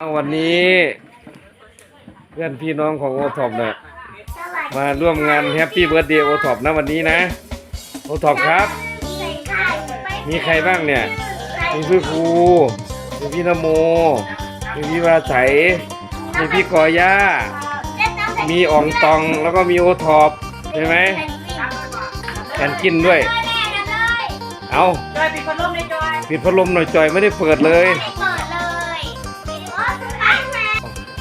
เอาวันนี้เพื่อนพี่น้องของโอท็อปเนี่ยมาร่วมงานแฮปปี้เบิร์ดเดย์โอท็อปนะวันนี้นะโอท็อปครับ มีใครบ้างเนี่ย มีพี่ครูมีพี่นโม มีพี่วาใสมีพี่กอย่า มีอ่องตองแล้วก็มีโอท็อปใช่ไหมแอนกินด้วย เอาจอยปิดพัดลมในจอยปิดพัดลมหน่อยจอยไม่ได้เปิดเลย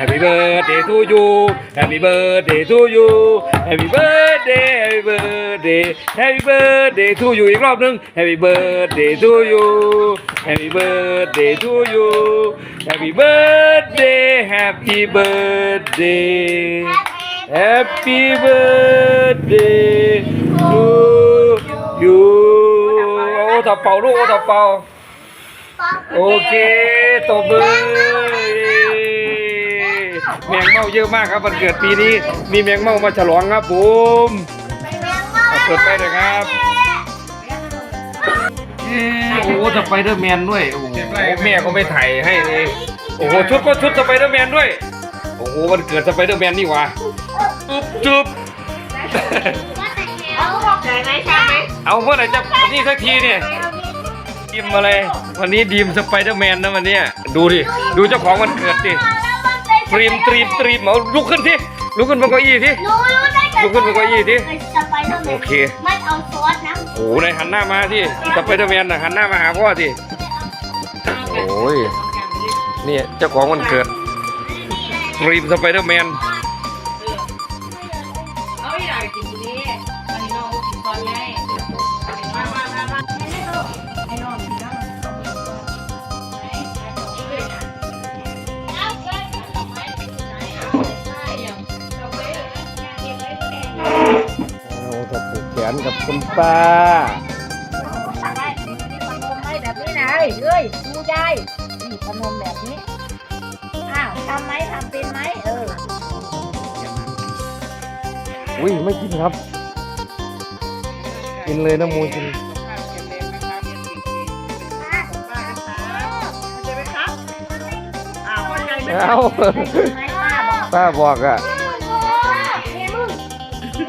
Happy birthday to you Happy birthday to you Happy birthday Happy birthday Happy birthday to you อีกรอบหนึง Happy birthday to you Happy birthday to you Happy birthday Happy birthday Happy birthday to you โอ้ถับเป่าลูกโอ้ถับเป่า โอเคตบมือ แมงเม่าเยอะมากครับวันเกิดปีนี้ มีแมงเม่ามาฉลองครับผมเอาเปิดไปเลยครับเอ้โอ้โหสไปเดอร์แมนด้วยโอ้โหแม่ก็ไม่ถ่ายให้เลยโอ้โหชุดก็ชุดสไปเดอร์แมนด้วยโอ้โหวันเกิดสไปเดอร์แมนนี่หว่าจุ๊บจุ๊บเอาบอกใจไหมใช่ไหมเอาเมื่อไหร่จะนี่สักทีเนี่ยดีมอะไรวันนี้ดีมสไปเดอร์แมนนะวันเนี้ยดูดิดูเจ้าของวันเกิดดิ ตรีมตรีมตรีมเอาลุกขึ้นสิลุกขึ้นบนเก้าอี้สิ รู้รู้ได้ไงลุกขึ้นบนเก้าอี้สิสไปเดอร์แมนโอเคไม่เอาซอสนะโอ้โหนายหันหน้ามาสิสไปเดอร์แมนน่ะหันหน้ามาหาพ่อสิโอ้ยนี่เจ้าของวันเกิดตรีมสไปเดอร์แมนเอาอีหลายกินทีนี้อันนี้น้องกินตอนไง ผูกแขนกับคุณป้า ไม่แบบนี้นะเอ้ยดูยายนี่พนมแบบนี้ อ้าวทำไหมทำเป็นไหมเออ อุ้ยไม่กินครับ กินเลยนะมูกินเอาไม่ป้าบอกป้าบอกอะ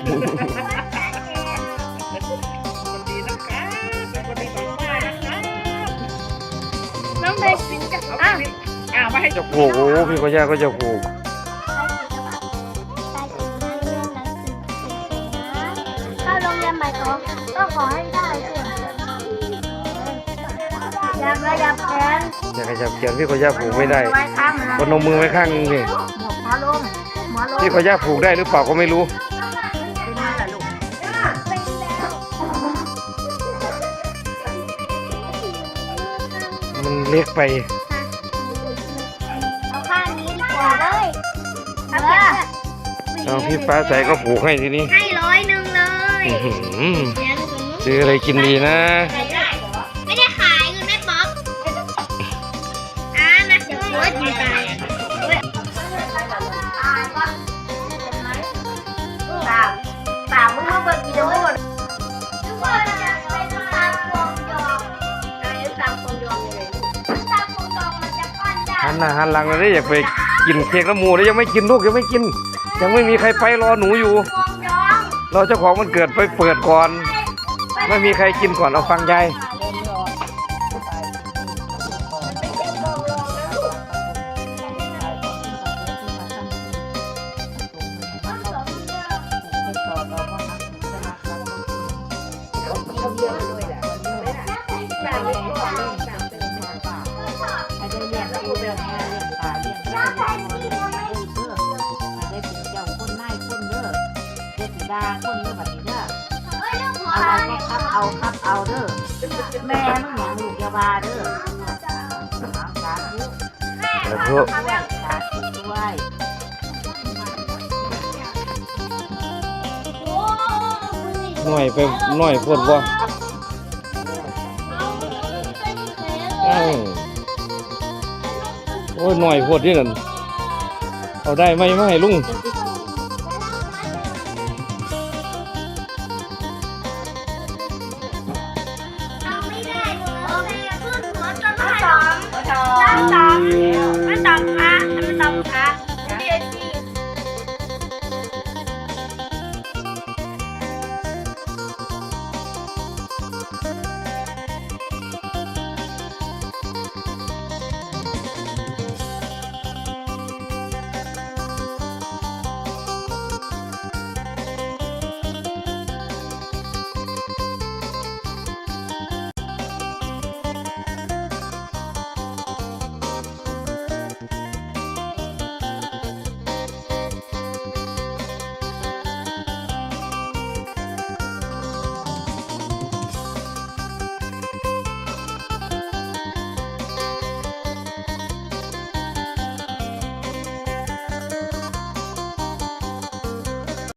น้ ด็กกินกับอ้าวอ้าวมาให้จะผูกโอ้พี่ก็ย่าก็จะผูกเข้าโรงเรียนใหม่ก็ก็ขอให้ได้สิอยากระยับแขนอยากขยับแขนพี่ก็ย่าผูกไม่ได้ไว้ข้างนะคนเอามือไว้ข้างนึงสิหมอลมหมอลมพี่ก็ย่าผูกได้หรือเปล่าก็ไม่รู้เป็นไงล่ะลูกมันเล็กไป เอาเเอาพี่ฟ้าใสก็ผูกให้ทีนี้ให้ร้อยหนึ่งเลยอื้อหือเดี๋ยวหนูซื้ออะไรกินดีนะ ไม่ได้ขายเงินแม่ป๊อกอ่ามาเดี๋ยวโค้ดดีใจตาตามึงมาเบิกกี่โดนทุกคนอยากไปดูตามวงยองไอ้ตามคนยอมยังไงลูกตามวงยองมันจะปั้นได้ หันหน้าหันหลังเลยอยากไป กินเค้กน้ำหมูแล้วยังไม่กินลูกยังไม่กิน ยังไม่มีใครไปรอหนูอยู่ เราเจ้าของมันเกิดไปเปิดก่อน ไม่มีใครกินก่อนเอาฟังยายด ดาคนเด้อบัดนี้เด้อเอาแม่ครับเอาครับเอาเด้อแม่เมึงหยังลูกอยาวาเด้อแอาสาธุสาธุสาธุด้วยหน่อยไปหน่อยพดบ่วโอ้ยหน่อยพดที่นั่นเอาได้ไหมไม่ให้ลุง 감.